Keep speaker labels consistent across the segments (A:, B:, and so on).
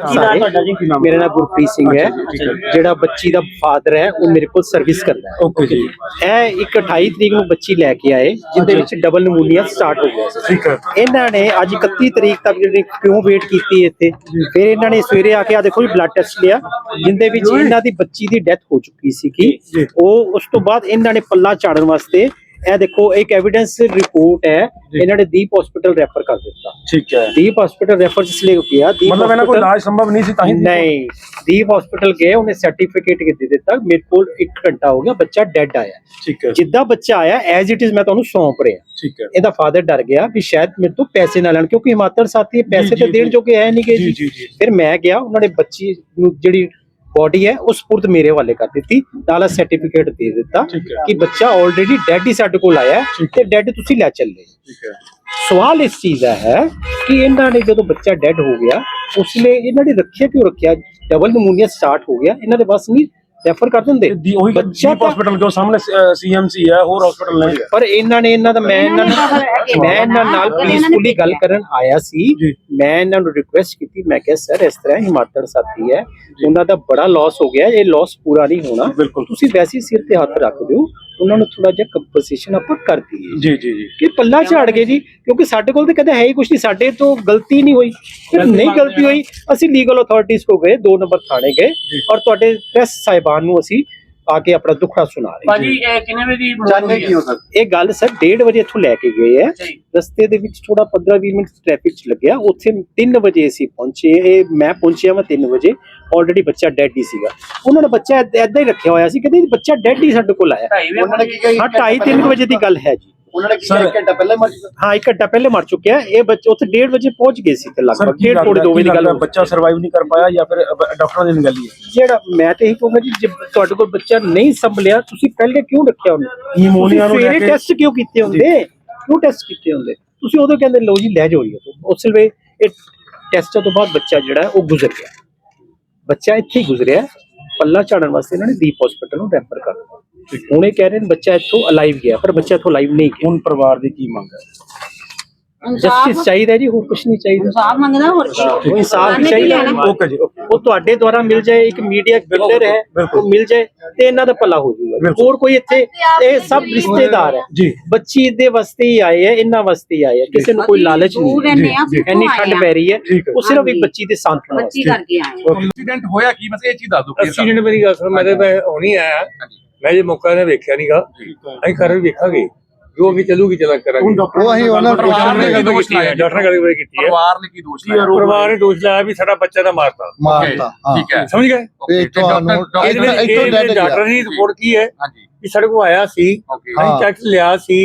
A: ਸਾਰੇ? ਮੇਰਾ ਨਾਮ ਗੁਰਪ੍ਰੀਤ ਸਿੰਘ ਹੈ। ਜਿਹੜਾ ਬੱਚੀ ਦਾ ਫਾਦਰ ਹੈ ਉਹ ਮੇਰੇ ਕੋਲ ਸਰਵਿਸ ਕਰਦਾ ਹੈ।
B: ਓਕੇ ਜੀ।
A: ਇਹ ਇੱਕ 28 ਤਰੀਕ ਨੂੰ ਬੱਚੀ ਲੈ ਕੇ ਆਏ ਜਿਹਦੇ ਵਿੱਚ ਡਬਲ ਨਮੂਨੀਆ ਸਟਾਰਟ ਹੋ ਗਿਆ। ਸੀ
B: ਠੀਕ ਹੈ।
A: ਇਹਨਾਂ ਨੇ ਅੱਜ 31 ਤਰੀਕ ਤੱਕ ਜਿਹੜੀ ਕਿਉਂ ਵੇਟ ਕੀਤੀ ਇੱਥੇ? ਫਿਰ ਇਹਨਾਂ ਨੇ ਸਵੇਰੇ ਆ ਕੇ ਆ ਦੇਖੋ ਜੀ ਬਲੱਡ ਟੈਸਟ ਲਿਆ ਜਿੰਦੇ ਵਿੱਚ ਇਹਨਾਂ ਦੀ ਬੱਚੀ ਦੀ ਡੈਥ ਹੋ ਚੁੱਕੀ ਸੀ ਕਿ ਉਹ ਉਸ ਤੋਂ ਬਾਅਦ ਇਹਨਾਂ ਨੇ ਪੱਲਾ ਝਾੜਨ ਵਾਸਤੇ ਇਹ ਦੇਖੋ ਇੱਕ ਐਵੀਡੈਂਸ ਰਿਪੋਰਟ ਹੈ ਇਹਨਾਂ ਨੇ ਦੀਪ ਹਸਪੀਟਲ ਰੈਫਰ ਕਰ ਦਿੱਤਾ।
B: ਠੀਕ ਹੈ।
A: ਦੀਪ ਹਸਪੀਟਲ ਰੈਫਰ ਜਿਸ ਲਈ ਗਿਆ ਦੀਪ
B: ਮਤਲਬ ਇਹਨਾਂ ਕੋਈ
A: hospital-
B: ਇਲਾਜ ਸੰਭਵ ਨਹੀਂ ਸੀ ਤਾਂ ਹੀ
A: ਨਹੀਂ। ਦੀਪ ਹਸਪੀਟਲ ਗਏ ਉਹਨੇ ਸਰਟੀਫਿਕੇਟ ਦੇ ਦਿੱਤਾ ਮੇਰੇ ਕੋਲ 1 ਘੰਟਾ ਹੋ ਗਿਆ ਬੱਚਾ ਡੈਡ ਆਇਆ।
B: ਠੀਕ ਹੈ।
A: ਜਿੱਦਾਂ ਬੱਚਾ ਆਇਆ ਐਜ਼ ਇਟ ਇਜ਼ ਮੈਂ ਤੁਹਾਨੂੰ ਸੌਂਪ ਰਿਹਾ।
B: ਠੀਕ ਹੈ।
A: ਇਹਦਾ ਫਾਦਰ ਡਰ ਗਿਆ ਵੀ ਸ਼ਾਇਦ ਮੇਰੇ ਤੋਂ ਪੈਸੇ ਨਾ ਲੈਣ ਕਿਉਂਕਿ ਹਿਮਾਚਲ ਸਾਥੀ ਪੈਸੇ ਤੇ ਦੇਣ। ਜੋਗੇ ਹੈ ਨਹੀਂ ਗੇ
B: ਜੀ,
A: ਜੀ।
B: ਜੀ, ਜੀ।
A: ਫਿਰ ਮੈਂ ਗਿਆ ਉਹਨਾਂ ਨੇ ਬੱਚੀ ਨੂੰ ਜਿਹੜੀ ਬੋਡੀ ਹੈ ਉਸ ਸਪੁਰਦ ਮੇਰੇ ਵਾਲੇ ਕਰ ਦਿੱਤੀ ਨਾਲ ਸਰਟੀਫਿਕੇਟ ਦੇ ਦਿੱਤਾ
B: ਠੀਕ ਹੈ।
A: ਕਿ ਬੱਚਾ ਆਲਰੇਡੀ ਡੈਡ ਹੀ ਸਾਡੇ ਕੋਲ ਆਇਆ ਤੇ ਡੈਡ ਤੁਸੀਂ ਲੈ ਚੱਲੇ।
B: ਠੀਕ ਹੈ।
A: ਸਵਾਲ ਇਸ ਚੀਜ਼ ਦਾ ਹੈ ਕਿ ਇਹਨਾਂ ਨੇ ਜਦੋਂ ਬੱਚਾ ਡੈਡ ਹੋ ਗਿਆ ਉਸ ਲਈ ਇਹਨਾਂ ਨੇ ਰੱਖਿਆ ਕਿਉਂ ਰੱਖਿਆ? ਡਬਲ ਨਮੂਨੀਆ ਸਟਾਰਟ ਹੋ ਗਿਆ ਇਹਨਾਂ ਦੇ ਬਸ ਨਹੀਂ ਰੈਫਰ ਕਰ ਦਿੰਦੇ?
B: ਦੀ ਉਹੀ
A: ਬੱਚਾ ਤਾਂ-
B: ਹਸਪੀਟਲ ਜੋ ਸਾਹਮਣੇ ਸੀਐਮਸੀ ਹੈ ਹੋਰ ਹਸਪੀਟਲ ਨਹੀਂ ਹੈ
A: ਪਰ ਇਹਨਾਂ ਨੇ ਇਹਨਾਂ ਦਾ ਮੈਂ ਇਹਨਾਂ ਨਾਲ ਮੈਂ ਇਹਨਾਂ ਨਾਲ ਪੀਸਫੁਲੀ ਗੱਲ ਕਰਨ ਆਇਆ ਸੀ।
B: ਜੀ।
A: ਮੈਂ ਇਹਨਾਂ ਨੂੰ ਰਿਕੁਐਸਟ ਕੀਤੀ। ਮੈਂ ਕਿਹਾ ਸਰ ਇਸ ਤਰ੍ਹਾਂ ਹਿਮਾਚਲ ਸਾਥੀ ਹੈ। ਉਹਨਾਂ ਦਾ ਬੜਾ ਲਾਸ ਹੋ ਗਿਆ। ਇਹ ਲਾਸ ਪੂਰਾ ਨਹੀਂ ਹੋਣਾ।
B: ਬਿਲਕੁਲ।
A: ਤੁਸੀਂ ਵੈਸੇ ਹੀ ਸਿਰ ਤੇ ਹੱਥ ਰੱਖ ਦਿਓ। ਉਹਨਾਂ ਨੂੰ ਥੋੜਾ ਜਿਹਾ ਕੰਪਨਸੇਸ਼ਨ ਆਪਾਂ ਕਰ ਦਈਏ
B: ਜੀ। ਜੀ ਜੀ
A: ਕਿ ਪੱਲਾ ਝਾੜ ਗਏ ਜੀ ਕਿਉਂਕਿ ਸਾਡੇ ਕੋਲ ਤਾਂ ਕਦੇ ਹੈ ਹੀ ਕੁਝ ਨਹੀਂ ਸਾਡੇ ਤੋਂ ਗਲਤੀ ਨਹੀਂ ਹੋਈ। ਫਿਰ ਨਹੀਂ ਗਲਤੀ ਹੋਈ ਅਸੀਂ ਲੀਗਲ ਅਥਾਰਟੀਜ਼ ਕੋ ਗਏ ਦੋ ਨੰਬਰ ਥਾਣੇ ਗਏ ਔਰ ਤੁਹਾਡੇ ਪ੍ਰੈਸ ਸਾਹਿਬਾਨ ਨੂੰ ਅਸੀਂ ਆ ਕੇ ਆਪਣਾ ਦੁੱਖੜਾ ਸੁਣਾ ਰਹੇ ਹਾਂ।
C: ਭਾਜੀ ਇਹ ਕਿੰਨੇ ਵਜੇ ਦੀ
D: ਜਾਣਦੇ ਕੀ ਹੋ ਸਕਦਾ।
A: ਇਹ ਗੱਲ ਸਰ 1:30 ਵਜੇ ਇੱਥੋਂ ਲੈ ਕੇ ਗਏ ਆ
C: ਜੀ।
A: ਰਸਤੇ ਦੇ ਵਿੱਚ ਥੋੜਾ 15-20 ਮਿੰਟ ਟ੍ਰੈਫਿਕ ਚ ਲੱਗਿਆ। ਉੱਥੇ 3 ਵਜੇ ਅਸੀਂ ਪਹੁੰਚੇ। ਇਹ ਮੈਂ ਪਹੁੰਚਿਆ ਮੈਂ 3 ਵਜੇ। ਆਲਰੇਡੀ ਬੱਚਾ ਡੈਡ ਹੀ ਸੀਗਾ। ਉਹਨਾਂ ਨੇ ਬੱਚਾ ਐਦਾਂ ਹੀ ਰੱਖਿਆ ਹੋਇਆ ਸੀ ਕਹਿੰਦੇ ਬੱਚਾ ਡੈਡ ਹੀ ਸਾਡੇ ਕੋਲ ਆਇਆ।
C: ਢਾਈ ਵਜੇ
D: ਉਹਨਾਂ ਨੇ ਕੀ ਕਿਹਾ
A: ਹਾਂ 2:30 ਵਜੇ ਦੀ ਗੱਲ ਹੈ ਜੀ।
D: ਉਹਨਾਂ ਨੇ ਕੀ ਕਿਹਾ ਇੱਕ ਘੰਟਾ ਪਹਿਲਾਂ ਮਰ ਚੁੱਕਾ।
A: ਹਾਂ ਇੱਕ ਘੰਟਾ ਪਹਿਲੇ ਮਰ ਚੁੱਕਿਆ ਇਹ ਬੱਚਾ ਉੱਥੇ 1:30 ਵਜੇ ਪਹੁੰਚ ਗਏ ਸੀ ਤੇ
B: ਸਰ
A: ਲਗਭਗ
B: ਕੀ
A: 1:30 ਪੌਣੇ 2 ਵਜੇ ਦੀ ਗੱਲ ਹੋ ਗਈ।
B: ਬੱਚਾ ਸਰਵਾਈਵ ਨਹੀਂ ਕਰ ਪਾਇਆ ਜਾਂ ਫਿਰ ਅ, ਡਾਕਟਰਾਂ ਦੀ ਨਿਗਲੀ ਹੈ
A: ਜਿਹੜਾ ਮੈਂ ਤੇ ਇਹੀ ਕਹੂੰਗਾ ਜੀ ਜੇ ਤੁਹਾਡੇ ਕੋਲ ਬੱਚਾ ਨਹੀਂ ਸੰਭਲਿਆ ਤੁਸੀਂ ਪਹਿਲੇ ਕਿਉਂ ਰੱਖਿਆ ਉਹਨੂੰ?
B: ਨਿਮੋਨੀਆ ਨੂੰ ਲੈ
A: ਸਵੇਰੇ
B: ਕੇ
A: ਟੈਸਟ ਕਿਉਂ ਕੀਤੇ ਹੁੰਦੇ? ਕਿਉਂ ਟੈਸਟ ਕੀਤੇ ਹੁੰਦੇ? ਤੁਸੀਂ ਉਦੋਂ ਕਹਿੰਦੇ ਲਓ ਜੀ ਲੈ ਜਾਓ ਜੀ ਉਹ ਉਸ ਵੇ ਇਹ ਟੈਸਟ ਤੋਂ ਬਾਅਦ ਬੱਚਾ ਜਿਹੜਾ ਉਹ ਗੁਜ਼ਰ ਗਿਆ। ਬੱਚਾ ਇੱਥੇ ਹੀ ਗੁਜ਼ਰਿਆ ਪੱਲਾ ਝਾੜਨ ਵਾਸਤੇ ਇਹਨਾਂ ਨੇ ਦੀਪ ਹਸਪੀਟਲ ਨੂੰ ਰੈਫਰ ਕਰ ਦਿੱਤਾ। ਹੁਣ ਇਹ ਕਹਿ ਰਹੇ ਨੇ ਬੱਚਾ ਇੱਥੋਂ ਅਲਾਈਵ ਗਿਆ ਪਰ ਬੱਚਾ ਇੱਥੋਂ ਅਲਾਈਵ ਨਹੀਂ ਗਿਆ।
B: ਹੁਣ ਪਰਿਵਾਰ ਦੀ ਕੀ ਮੰਗ ਹੈ?
A: ਜਸਟਿਸ ਚਾਹੀਦਾ ਜੀ ਹੋਰ ਕੁਝ ਨਹੀਂ ਚਾਹੀਦਾ।
E: ਸਾਫ਼ ਮੰਗਦਾ ਹੋਰ ਕੀ
A: ਉਹ ਇਨਸਾਫ ਚਾਹੀਦਾ?
B: ਓਕੇ ਜੀ
A: ਉਹ ਤੁਹਾਡੇ ਦੁਆਰਾ ਮਿਲ ਜਾਏ ਇੱਕ ਮੀਡੀਆ ਬਿਲਡਰ ਹੈ। ਉਹ ਮਿਲ ਜਾਏ ਤੇ ਇਹਨਾਂ ਦਾ ਭਲਾ ਹੋ ਜਾਊਗਾ। ਹੋਰ ਕੋਈ ਇੱਥੇ ਇਹ ਸਭ ਰਿਸ਼ਤੇਦਾਰ ਹੈ।
B: ਜੀ।
A: ਬੱਚੀ ਦੇ ਵਾਸਤੇ ਹੀ ਆਏ ਹੈ ਇਹਨਾਂ ਵਾਸਤੇ ਹੀ ਆਏ ਹੈ। ਕਿਸੇ ਨੂੰ ਕੋਈ ਲਾਲਚ ਨਹੀਂ ਇੰਨੀ ਠੰਡ ਪੈ ਰਹੀ ਹੈ। ਉਹ ਸਿਰਫ ਇੱਕ ਬੱਚੀ ਦੇ ਸਾਂਤਵਨ
E: ਬੱਚੀ
A: ਵਾਸਤੇ
E: ਕਰਕੇ ਆਏ
D: ਐਕਸੀਡੈਂਟ ਹੋਇਆ ਕੀ? ਬਸ ਇਹ ਚੀਜ਼ ਦੱਸ ਦਿਓ
F: ਐਕਸੀਡੈਂਟ ਮੇਰੀ ਗੱਲ ਸੁਣ ਮੈਂ ਤੇ ਮੈਂ ਹੁਣੀ ਆਇਆ। ਮੈਂ ਜੇ ਮੌਕਾ ਨੇ ਵੇਖਿਆ ਨਹੀਂਗਾ ਅਸੀਂ ਘਰ ਵੀ ਵੇਖਾਂਗੇ। ਜੋ ਵੀ ਚੱਲੂਗੀ ਚਲਾ ਕਰਾਂਗੇ।
D: ਉਹ ਅਸੀਂ ਉਹਨਾਂ ਨੂੰ
F: ਪਰਿਵਾਰ ਨੇ ਗੱਲ ਕੀਤੀ ਹੈ ਡਾਕਟਰ ਨੇ ਗੱਲ ਕੀਤੀ ਹੈ।
D: ਪਰਿਵਾਰ ਨੇ ਕੀ ਦੋਸ਼ ਲਾਇਆ?
F: ਪਰਿਵਾਰ ਨੇ ਦੋਸ਼ ਲਾਇਆ ਵੀ ਸਾਡਾ ਬੱਚਾ ਦਾ ਮਾਰਤਾ।
D: ਮਾਰਤਾ ਠੀਕ ਹੈ।
F: ਸਮਝ ਗਏ?
G: ਇਹ ਤੁਹਾਨੂੰ-
D: ਡਾਕਟਰ-
G: ਇਹ-
D: ਡਾਕਟਰ-
F: ਦੀ ਰਿਪੋਰਟ ਕੀ ਹੈ? ਕਿ ਸਾਡੇ ਕੋਲ ਆਇਆ ਸੀ ਅਸੀਂ
G: ਹਾਂ।
F: ਟੈਸਟ ਲਿਆ ਸੀ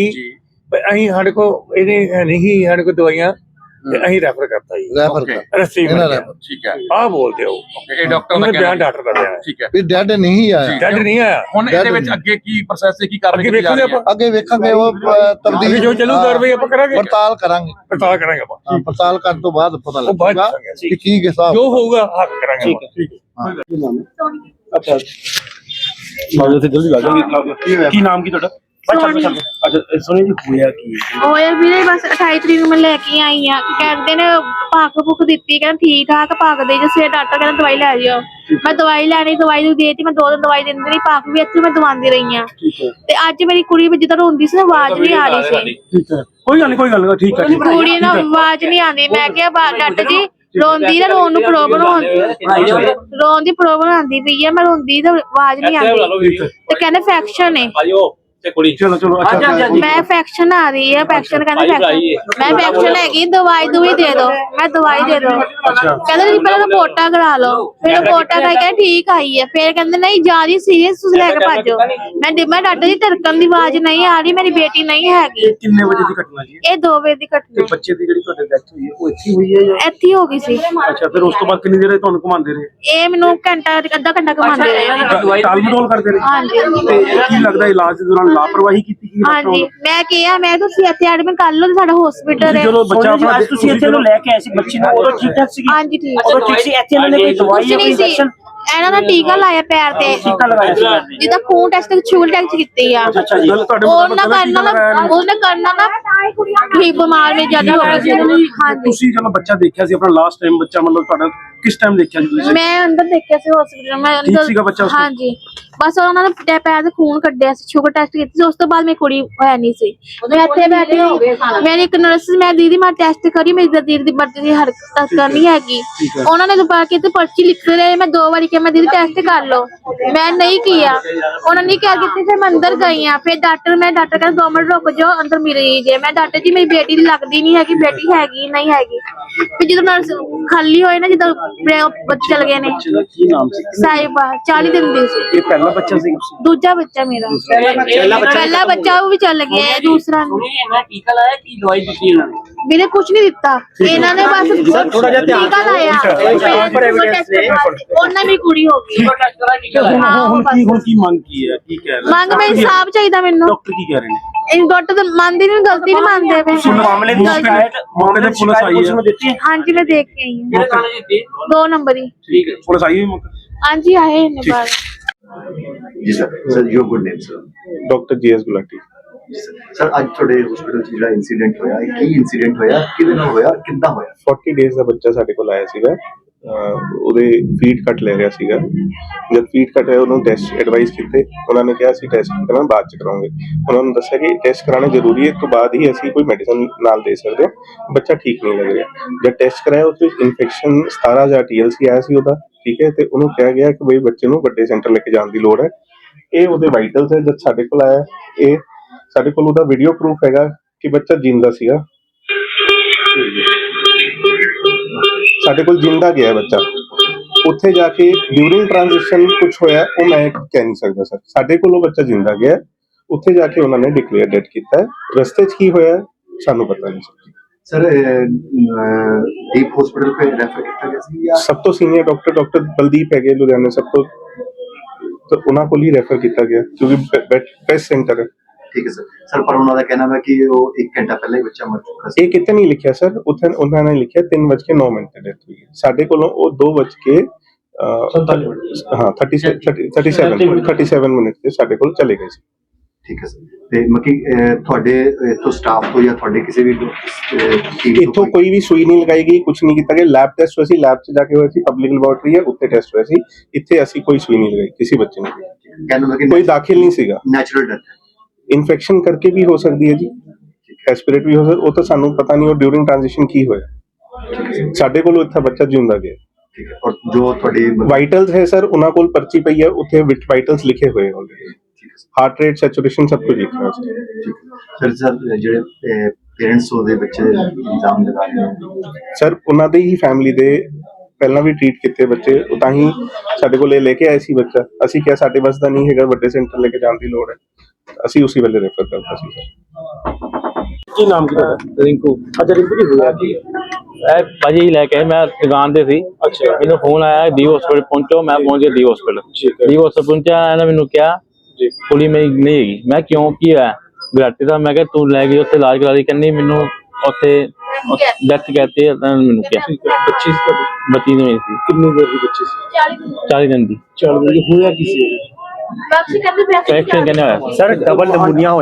F: ਅਸੀਂ ਸਾਡੇ ਕੋਲ ਇਹਨੇ ਨਹੀਂ ਸਾਡੇ ਕੋਲ ਦਵਾਈਆਂ ਤੇ ਅਸੀਂ ਰੈਫਰ ਕਰਤਾ ਜੀ।
G: Refer
D: Okay.
G: ਕਰ
F: ਰਸਤੇ
G: ਇਹਨਾਂ ਰੈਫਰ।
D: ਠੀਕ ਹੈ।
F: ਆਹ ਬੋਲਦੇ ਹੋ।
D: ਓਕੇ ਇਹ ਡਾਕਟਰ ਦਾ
F: ਉਹਨੇ
D: ਕਹਿਣਾ
F: ਡਾਕਟਰ ਦਾ ਲਿਆ ਹੈ।
D: ਠੀਕ ਹੈ।
G: ਵੀ ਡੈਡ ਨਹੀਂ ਆਇਆ।
F: ਡੈਡ ਨਹੀਂ ਆਇਆ।
D: ਹੁਣ ਇਹਦੇ ਵਿੱਚ। ਅੱਗੇ ਕੀ ਪ੍ਰੋਸੈਸ ਹੈ ਕੀ ਕਾਰਵਾਈ
F: ਅੱਗੇ
D: ਕੀਤੀ ਜਾ
F: ਵੇਖੋਗੇ
D: ਰਹੀ ਹੈ?
F: ਆਪਾਂ?
G: ਅੱਗੇ ਵੇਖਾਂਗੇ ਉਹ ਅ, ਤਬਦੀਲ
F: ਜੋ ਚੱਲੂ ਕਾਰਵਾਈ ਆਪਾਂ ਕਰਾਂਗੇ।
G: ਪੜਤਾਲ ਕਰਾਂਗੇ।
F: ਪੜਤਾਲ ਕਰਾਂਗੇ ਆਪਾਂ।
G: ਹਾਂ, ਪੜਤਾਲ ਕਰਨ ਤੋਂ ਬਾਅਦ ਪਤਾ
F: ਉਹ ਬਾਅਦ ਚ
G: ਲੱਗੇਗਾ
F: ਕਰਾਂਗੇ।
G: ਕਿ ਕੀ ਹਿਸਾਬ
F: ਜੋ ਹੋਊਗਾ ਹੱਕ ਕਰਾਂਗੇ
A: ਠੀਕ ਹੈ।
F: ਠੀਕ
B: ਅੱਛਾ। ਬਾਜੋ ਤੇ ਜਲਦੀ ਲਾ ਕੀ ਨਾਮ ਕੀ ਤੁਹਾਡਾ?
E: ਸੋਨੀ
B: ਅੱਛਾ ਸੋਨੀ ਜੀ ਹੋਇਆ ਕੀ?
H: ਹੋਇਆ ਵੀਰੇ ਬਸ 28 ਤਰੀਕ ਨੂੰ ਮੈਂ ਲੈ ਕੇ ਆਈ ਆ। ਕਹਿੰਦੇ ਨੇ ਭੱਖ ਭੁੱਖ ਦਿੱਤੀ ਕਹਿੰਦੇ ਠੀਕ ਠਾਕ ਭੱਖ ਦੇ ਜੇ ਸਵੇਰ ਡਾਕਟਰ ਕਹਿੰਦਾ ਦਵਾਈ ਲੈ ਜਿਓ। ਮੈਂ ਦਵਾਈ ਲੈਣੀ ਦਵਾਈ ਨੂੰ ਦੇਤੀ ਮੈਂ ਦੋ ਦਿਨ ਦਵਾਈ ਦਿੰਦੀ ਰਹੀ ਭੱਖ ਵੀ ਇੱਥੇ ਮੈਂ ਦਵਾਉਂਦੀ ਰਹੀ ਆ। ਤੇ ਅੱਜ ਮੇਰੀ ਕੁੜੀ ਵੀ ਜਦੋਂ ਰੋਂਦੀ ਸੀ ਨਾ ਆਵਾਜ਼ ਨਹੀਂ ਆ ਰਹੀ ਸੀ।
B: ਠੀਕ ਹੈ। ਕੋਈ ਗੱਲ ਨਹੀਂ ਕੋਈ ਗੱਲ ਨਹੀਂ ਠੀਕ ਹੈ ਠੀਕ ਹੈ।
H: ਕੁੜੀ ਨੂੰ ਆਵਾਜ਼ ਨਹੀਂ ਆਉਂਦੀ। ਮੈਂ ਕਿਹਾ ਡਾਕਟਰ ਜੀ ਰੋਂਦੀ ਨਾ ਰੋਣ ਨੂੰ ਪ੍ਰੋਬਲਮ ਹੁੰਦੀ ਰੋਣ ਦੀ ਪ੍ਰੋਬਲਮ ਆਉਂਦੀ ਪਈ ਆ ਮੈਂ ਰੋਂਦੀ ਤਾਂ ਆਵਾਜ਼ ਨਹੀਂ ਆਉਂਦੀ। ਤੇ ਕਹਿੰਦੇ ਫੈਕਸ਼ਨ ਹੈ
B: ਚਲੋ ਚਲੋ ਅੱਛਾ
H: ਮੈਂ ਫੈਕਸ਼ਨ ਆ ਰਹੀ ਹੈ ਫੈਕਸ਼ਨ ਕਹਿੰਦੇ ਫੈਕਸ਼ਨ ਮੈਂ ਫੈਕਸ਼ਨ ਹੈਗੀ ਦਵਾਈ ਦੂਈ ਦੇ ਦਿਓ ਮੈਂ ਦਵਾਈ ਦੇ ਦਿਓ ਕਹਿੰਦੇ ਤੁਸੀਂ ਪਹਿਲਾਂ ਰਿਪੋਰਟਾਂ ਕਰਾ ਲਓ ਫਿਰ ਰਿਪੋਰਟਾਂ ਕਰਕੇ ਠੀਕ ਆਈ ਹੈ ਫਿਰ ਕਹਿੰਦੇ ਨਹੀਂ ਜ਼ਿਆਦਾ ਸੀਰੀਅਸ ਤੁਸੀਂ ਲੈ ਕੇ ਭੱਜੋ। ਮੈਂ ਡਿਮਾ ਡਾਕਟਰ ਦੀ ਧੜਕਣ ਦੀ ਆਵਾਜ਼ ਨਹੀਂ ਆ ਰਹੀ ਮੇਰੀ ਬੇਟੀ ਨਹੀਂ ਹੈਗੀ।
B: ਇਹ ਕਿੰਨੇ ਵਜੇ ਦੀ ਘਟਨਾ ਜੀ?
H: ਇਹ 2 ਵਜੇ ਦੀ
B: ਤੇ
H: ਘਟਨਾ
B: ਬੱਚੇ ਦੀ ਜਿਹੜੀ ਤੁਹਾਡੇ ਡੈਥ ਹੋਈ ਹੈ ਉਹ ਇੱਥੇ ਹੀ ਹੋਈ ਹੈ ਜਾਂ?
H: ਇੱਥੇ ਹੀ ਹੋ ਗਈ ਸੀ।
B: ਅੱਛਾ ਫਿਰ ਉਸ ਤੋਂ ਬਾਅਦ ਕਿੰਨੀ ਦੇਰ ਇਹ ਤੁਹਾਨੂੰ ਘੁਮਾਉਂਦੇ ਰਹੇ?
H: ਇਹ ਮੈਨੂੰ ਘੰਟਾ ਅੱਧਾ ਘੰਟਾ ਘੁਮਾਉਂਦੇ ਰਹੇ।
B: ਟਾਲ ਮਟੋਲ ਕਰਦੇ ਰਹੇ?
H: ਹਾਂਜੀ।
B: ਤੇ ਕੀ ਲੱਗਦਾ ਇਲਾਜ ਦੇ ਦੌਰਾਨ ਲਾਪਰਵਾਹੀ ਕੀਤੀ ਗਈ ਡਾਕਟਰਾਂ
H: ਹਾਂਜੀ ਮੈਂ ਕਿਹਾ ਮੈਂ ਤੁਸੀਂ ਇੱਥੇ ਐਡਮਿਟ ਕਰ ਲਓ ਤੇ ਸਾਡਾ ਹਸਪੀਟਲ ਹੈ।
B: ਜਦੋਂ ਬੱਚਾ ਆਪਣਾ
C: ਅੱਜ ਤੁਸੀਂ ਇੱਥੇ ਨੂੰ ਲੈ ਕੇ ਆਏ ਸੀ ਬੱਚੀ ਨੂੰ ਉਦੋਂ ਠੀਕ ਠਾਕ ਸੀ
H: ਹਾਂਜੀ ਠੀਕ
C: ਉਦੋਂ ਠੀਕ ਸੀ? ਇੱਥੇ ਇਹਨਾਂ ਨੇ ਕੋਈ ਦਵਾਈ
H: ਕੁਛ
C: ਜਾਂ
H: ਨਹੀਂ
C: ਕੋਈ
H: ਸੀ।
C: ਇੰਜੈਕਸ਼ਨ
H: ਇਹਨਾਂ ਦਾ ਟੀਕਾ ਲਾਇਆ ਪੈਰ ਤੇ।
C: ਟੀਕਾ ਲਗਾਇਆ ਸੀ। ਨੇ।
H: ਜਿਹਦਾ ਖੂਨ ਟੈਸਟ ਸ਼ੂਲ ਟੈਸਟ ਕੀਤੀ ਆ।
B: ਅੱਛਾ ਜੀ। ਤੁਹਾਡੇ
H: ਉਹ
B: ਮੁਤਾਬਕ
H: ਨਾ
B: ਗਲਤ
H: ਕਰਨਾ
B: ਟੀਕਾ ਲਗਾਇਆ
H: ਨਾ। ਉਹਨੇ ਕਰਨਾ ਨਾ ਵੀ ਬਿਮਾਰ ਵੀ ਜ਼ਿਆਦਾ ਹੋ ਸੀ ਹਾਂਜੀ।
B: ਤੁਸੀਂ ਜਦੋਂ ਬੱਚਾ ਦੇਖਿਆ ਸੀ ਆਪਣਾ ਲਾਸਟ ਟਾਈਮ ਬੱਚਾ ਮਤਲਬ ਤੁਹਾਡਾ ਕਿਸ ਟਾਈਮ ਦੇਖਿਆ ਜੀ ਤੁਸੀਂ?
H: ਮੈਂ ਅੰਦਰ ਦੇਖਿਆ ਸੀ ਹਸਪੀਟਲ ਮੈਂ
B: ਠੀਕ ਸੀਗਾ ਬੱਚਾ ਉਸ time?
H: ਹਾਂਜੀ। ਬਸ ਉਹਨਾਂ ਨੇ ਟੈ ਪੈਰ ਤੇ ਖੂਨ ਕੱਢਿਆ ਸੀ ਸ਼ੂਗਰ ਟੈਸਟ ਕੀਤਾ ਸੀ ਉਸ ਤੋਂ ਬਾਅਦ ਮੇਰੀ ਕੁੜੀ ਹੋਇਆ ਨਹੀਂ ਸੀ। ਮੈਂ ਇੱਥੇ ਬੈਠੀ ਮੇਰੀ ਇੱਕ ਨਰਸ ਮੈਂ ਦੀਦੀ ਮੈਂ ਟੈਸਟ ਕਰੀ ਮੇਰੀ ਦੀਦੀ ਦੀ ਮਰਜ਼ੀ ਦੀ ਹਰਕਤ ਕਰਨੀ ਹੈਗੀ। ਉਹਨਾਂ ਨੇ ਦੁਬਾਰਾ ਕਿਤੇ ਪਰਚੀ ਲਿਖ ਰਹੇ ਮੈਂ ਦੋ ਵਾਰੀ ਕਿਹਾ ਮੈਂ ਦੀਦੀ ਟੈਸਟ ਕਰ ਲਓ। ਮੈਂ ਨਹੀਂ ਕੀਤਾ। ਉਹਨਾਂ ਨੇ ਕਿਹਾ ਕੀਤੀ ਫਿਰ ਮੈਂ ਅੰਦਰ ਗਈ ਆ ਫਿਰ ਡਾਕਟਰ ਮੈਂ ਡਾਕਟਰ ਕਹਿੰਦਾ ਦੋ ਮਿੰਟ ਰੁਕ ਜਾਓ ਅੰਦਰ ਮਿਲੀ ਜੇ ਮੈਂ ਡਾਕਟਰ ਜੀ ਮੇਰੀ ਬੇਟੀ ਦੀ ਲੱਗਦੀ ਨਹੀਂ ਹੈਗੀ ਬੇਟੀ ਹੈਗੀ ਨਹੀਂ ਹੈਗੀ। ਫਿਰ ਜਦੋਂ ਨਰਸ ਖਾਲੀ ਹੋਏ ਨਾ ਜਦੋਂ ਮੇਰੇ ਬੱਚੇ ਚਲ ਗਏ ਨੇ।
B: ਬੱਚੇ ਦਾ ਕੀ ਨਾਮ ਸੀ?
H: ਸਾਹਿਬਾ 40 ਦਿਨ ਦੀ ਸੀ।
B: ਇਹ ਪਹਿਲਾ ਬੱਚਾ ਸੀ?
H: ਦੂਜਾ ਬੱਚਾ ਮੇਰਾ। ਪਹਿਲਾ ਬੱਚਾ ਉਹ ਵੀ ਚੱਲ ਗਿਆ ਦੂਸਰਾ
C: ਸੁਣੀ ਇਹਨਾਂ ਟੀਕਾ ਲਾਇਆ ਕੀ ਦਵਾਈ ਦਿੱਤੀ ਇਹਨਾਂ ਨੇ?
H: ਵੀਰੇ ਕੁਝ ਨਹੀਂ ਦਿੱਤਾ। ਇਹਨਾਂ ਨੇ ਬਸ
A: ਥੋੜ੍ਹਾ ਜਿਹਾ ਧਿਆਨ
H: ਟੀਕਾ ਲਾਇਆ। ਉਹਨਾਂ ਦੀ ਕੁੜੀ ਹੋ ਗਈ।
B: ਹੁਣ ਕੀ ਹੁਣ ਕੀ ਮੰਗ ਕੀ ਹੈ? ਕੀ ਕਹਿ ਰਹੇ
H: ਮੰਗ ਮੈਂ ਇਨਸਾਫ ਚਾਹੀਦਾ ਮੈਨੂੰ।
B: ਡਾਕਟਰ ਕੀ ਕਹਿ ਰਹੇ ਨੇ?
H: ਇਹ ਡਾਕਟਰ ਤਾਂ ਮੰਨਦੇ ਨਹੀਂ ਗਲਤੀ ਨਹੀਂ ਮੰਨਦੇ ਵੇ।
C: ਮਾਮਲੇ ਦੀ ਸ਼ਿਕਾਇਤ
B: ਮੌਕੇ ਤੇ ਪੁਲਿਸ ਆਈ ਹੈ।
H: ਹਾਂਜੀ ਮੈਂ ਦੇਖ ਕੇ ਆਈ ਹਾਂ।
C: ਕਿਹੜੇ ਥਾਣੇ ਦੀ
H: ਦੋ ਨੰਬਰ ਹੀ
C: ਠੀਕ ਹੈ
B: ਪੁਲਿਸ ਆਈ ਹੋਈ?
H: ਹਾਂਜੀ ਆਏ ਨੇ ਬਾਹਰ।
I: ਜੀ sir sir your good name sir
J: doctor GS Gulati.
I: Sir ਅੱਜ ਤੁਹਾਡੇ ਹਸਪੀਟਲ 'ਚ ਜਿਹੜਾ ਇਨਸੀਡੈਂਟ ਹੋਇਆ, ਇਹ ਕੀ ਇਨਸੀਡੈਂਟ ਹੋਇਆ, ਕਿਹਦੇ ਨਾਲ ਹੋਇਆ, ਕਿੱਦਾਂ ਹੋਇਆ?
J: 40 ਡੇਜ਼ ਦਾ ਬੱਚਾ ਸਾਡੇ ਕੋਲ ਆਇਆ ਸੀਗਾ। ਅਹ ਉਹਦੇ ਫੀਡ ਕੱਟ ਲੈ ਰਿਹਾ ਸੀਗਾ। ਜਦ ਫੀਡ ਕੱਟ ਹੈ ਉਹਨੂੰ ਟੈਸਟ ਐਡਵਾਈਸ ਕੀਤੇ। ਉਹਨਾਂ ਨੇ ਕਿਹਾ ਸੀ ਟੈਸਟ ਕਰਾਉਣਾ ਬਾਅਦ ਚ ਕਰਾਉਂਗੇ। ਉਹਨਾਂ ਨੂੰ ਦੱਸਿਆ ਕਿ ਟੈਸਟ ਕਰਾਉਣਾ ਜ਼ਰੂਰੀ ਹੈ, ਇਸ ਤੋਂ ਬਾਅਦ ਹੀ ਅਸੀਂ ਕੋਈ ਮੈਡੀਸਨ ਨਾਲ ਦੇ ਸਕਦੇ ਹਾਂ। ਬੱਚਾ ਠੀਕ ਨਹੀਂ ਲੱਗ ਰਿਹਾ। ਜਦ ਟੈਸਟ ਕਰਾਇਆ, ਉਸ ਵਿੱਚ ਇਨਫੈਕਸ਼ਨ 17000 TLC ਆਇਆ ਸੀ ਉਹਦਾ, ਠੀਕ ਹੈ, ਤੇ ਉਹਨੂੰ ਕਿਹਾ ਗਿਆ ਕਿ ਬਈ ਬੱਚੇ ਨੂੰ ਵੱਡੇ ਸੈਂਟਰ ਲੈ ਕੇ ਜਾਣ ਦੀ ਲੋੜ ਹੈ। ਇਹ ਉਹਦੇ ਵਾਈਟਲਸ ਹੈ, ਜਦ ਸਾਡੇ ਕੋਲ ਆਇਆ, ਇਹ ਸਾਡੇ ਕੋਲ ਉਹਦਾ ਵੀਡੀਓ ਪ੍ਰੂਫ ਹੈਗਾ ਕਿ ਬੱਚਾ ਜਿੰਦਾ ਸੀਗਾ ਸਾਡੇ ਕੋਲ ਜਿੰਦਾ ਗਿਆ ਬੱਚਾ ਉੱਥੇ ਜਾ ਕੇ ਡਿਊਰਿੰਗ ਟ੍ਰਾਂਜੈਕਸ਼ਨ ਕੁਝ ਹੋਇਆ ਉਹ ਮੈਂ ਕਹਿ ਨਹੀਂ ਸਕਦਾ ਸਰ ਸਾਡੇ ਕੋਲ ਉਹ ਬੱਚਾ ਜਿੰਦਾ ਗਿਆ ਉੱਥੇ ਜਾ ਕੇ ਉਹਨਾਂ ਨੇ ਡਿਕਲੇਅਰ ਡੈਡ ਕੀਤਾ ਰਸਤੇ 'ਚ ਕੀ ਹੋਇਆ ਸਾਨੂੰ ਪਤਾ ਨਹੀਂ ਸਰ
I: ਸਰ ਦੀਪ ਹਸਪੀਟਲ ਤੇ ਰੈਫਰ ਕੀਤਾ ਗਿਆ ਸੀ ਜਾਂ
J: ਸਭ ਤੋਂ ਸੀਨੀਅਰ ਡਾਕਟਰ ਡਾਕਟਰ ਬਲਦੀਪ ਹੈਗੇ ਲੁਧਿਆਣੇ ਸਭ ਤੋਂ ਤਾਂ ਉਹਨਾਂ ਕੋਲ ਹੀ ਰੈਫਰ ਕੀਤਾ ਗਿਆ ਕਿਉਂਕਿ ਬੈਸਟ ਸੈਂਟਰ ਹੈ
I: ਠੀਕ ਹੈ ਸਰ ਸਰ ਪਰ ਉਹਨਾਂ ਦਾ ਕਹਿਣਾ ਹੈ ਕਿ ਉਹ 1 ਘੰਟਾ ਪਹਿਲਾਂ ਹੀ ਬੱਚਾ ਮਰ ਚੁੱਕਾ ਸੀ
J: ਇਹ ਕਿਤੇ ਨਹੀਂ ਲਿਖਿਆ ਸਰ ਉੱਥੇ ਉਹਨਾਂ ਨੇ ਲਿਖਿਆ 3:09 ਮਿੰਟ ਤੇ ਡੈਥ ਹੋਈ ਹੈ ਸਾਡੇ ਕੋਲੋਂ ਉਹ 2:00 ਹਾਂ 37 37 37 ਮਿੰਟ ਤੇ ਸਾਡੇ ਕੋਲ ਚਲੇ ਗਏ ਸੀ
I: ਠੀਕ ਹੈ ਸਰ ਤੇ ਮੱਕੀ ਅਹ, ਤੁਹਾਡੇ ਇਥੋਂ ਸਟਾਫ ਤੋਂ ਜਾਂ ਤੁਹਾਡੇ ਕਿਸੇ ਵੀ ਟੀਮ
J: ਇੱਥੋਂ ਕੋਈ ਵੀ ਸੂਈ ਨਹੀਂ ਲਗਾਈ ਗਈ ਕੁਝ ਨਹੀਂ ਕੀਤਾ ਗਿਆ ਲੈਬ ਟੈਸਟ ਹੋਇਆ ਸੀ ਲੈਬ 'ਚ ਜਾ ਕੇ ਹੋਇਆ ਸੀ ਪਬਲਿਕ ਲੈਬੋਰੇਟਰੀ ਹੈ ਉੱਥੇ ਟੈਸਟ ਹੋਇਆ ਸੀ ਇੱਥੇ ਅਸੀਂ ਕੋਈ ਸੂਈ ਨਹੀਂ ਲਗਾਈ ਕਿਸੇ ਬੱਚੇ ਨੂੰ
I: ਕਹਿਣ ਦਾ
J: ਕੋਈ ਦਾਖਲ ਨਹੀਂ ਸੀਗਾ
I: ਨੈਚੁਰਲ ਡੈਥ
J: ਇਨਫੈਕਸ਼ਨ ਕਰਕੇ ਵੀ ਹੋ ਸਕਦੀ ਹੈ ਜੀ। ਐਸਪੀਰੇਟ ਵੀ ਹੋ ਸਕਦਾ ਉਹ ਤਾਂ ਸਾਨੂੰ ਪਤਾ ਨਹੀਂ ਉਹ ਡਿਊਰਿੰਗ ਟ੍ਰਾਂਜੀਸ਼ਨ ਕੀ ਹੋਇਆ। ਸਾਡੇ ਕੋਲ ਇੱਥੇ ਬੱਚਾ ਜਿਉਂਦਾ ਗਿਆ।
I: ਠੀਕ ਹੈ ਔਰ ਜੋ ਤੁਹਾਡੇ
J: ਵਾਈਟਲਸ ਹੈ ਸਰ ਉਹਨਾਂ ਕੋਲ ਪਰਚੀ ਪਈ ਹੈ ਉੱਥੇ ਵਿੱਚ ਵਾਈਟਲਸ ਲਿਖੇ ਹੋਏ ਆਲਰੇਡੀ ਹਾਰਟ ਰੇਟ ਸੈਚੂਰੇਸ਼ਨ ਸਭ ਕੁਝ ਲਿਖਿਆ ਹੋਇਆ
I: ਸਰ ਸਰ ਜਿਹੜੇ ਪੇਰੈਂਟਸ ਉਹਦੇ ਬੱਚੇ ਇਲਜ਼ਾਮ ਲਗਾ ਰਹੇ
J: ਸਰ ਉਹਨਾਂ ਦੇ ਹੀ ਫੈਮਿਲੀ ਦੇ ਪਹਿਲਾਂ ਵੀ ਟ੍ਰੀਟ ਕੀਤੇ ਬੱਚੇ ਉਹ ਤਾਂ ਹੀ ਸਾਡੇ ਕੋਲ ਲੈ ਕੇ ਆਏ ਸੀ ਬੱਚਾ। ਅਸੀਂ ਕਿਹਾ ਸਾਡੇ ਦਾ ਨਹੀਂ ਹੈਗਾ ਵੱਡੇ ਸੈਂਟਰ ਲੈ ਕੇ ਜਾਣ ਦੀ ਲੋੜ ਹੈ। ਅਸੀਂ ਉਸੇ ਵੇਲੇ ਰੈਫਰ ਕਰਤਾ ਸੀ ਸਰ।
B: ਕੀ ਨਾਮ ਕੀ ਤੁਹਾਡਾ?
K: ਰਿੰਕੂ।
B: ਅੱਛਾ ਰਿੰਕੂ ਜੀ ਹੋਇਆ ਕੀ?
K: ਇਹ ਭਾਜੀ ਲੈ ਕੇ ਮੈਂ ਦੁਕਾਨ ਤੇ ਸੀ।
B: ਅੱਛਾ।
K: ਮੈਨੂੰ ਫੋਨ ਆਇਆ ਡੀ ਹਸਪੀਟਲ ਪਹੁੰਚੋ ਮੈਂ ਪਹੁੰਚ ਗਿਆ ਡੀ ਹਸਪੀਟਲ। ਡੀ ਹਸਪੀਟਲ ਪਹੁੰਚਿਆ ਇਹਨੇ ਮੈਨੂੰ ਕਿਹਾ
B: ਜੀ।
K: ਕੁੜੀ ਮੇਰੀ ਨਹੀਂ ਹੈਗੀ। ਮੈਂ ਕਿਉਂ? ਕੀ ਹੋਇਆ? ਗਰਾਟੀ ਦਾ ਮੈਂ ਕਿਹਾ ਤੂੰ ਲੈ ਗਈ ਉੱਥੇ ਇਲਾਜ ਕਰਾ ਲਈ। ਕਹਿੰਦੀ ਮੈਨੂੰ ਉੱਥੇ ਡੈਥ ਕਹਤੇ ਇਹਨਾਂ ਨੇ ਮੈਨੂੰ ਕਿਹਾ।
B: ਠੀਕ ਹੈ। ਬੱਚੀ
K: ਨਹੀਂ ਸੀ।
B: ਕਿੰਨੀ ਦੇਰ ਦੀ ਬੱਚੀ ਸੀ?
H: 40
K: 40 ਦਿਨ ਦੀ।
B: ਚੱਲ ਰਹੀ ਹੋਇਆ ਕੀ ਸੀ
H: ਬਾਕੀ ਕਹਿੰਦੇ ਪੈਸੇ
K: ਕਹਿੰਦੇ ਹੋਇਆ?
A: ਸਰ ਡਬਲ ਨਮੂਨੀਆ ਹੋਇਆ।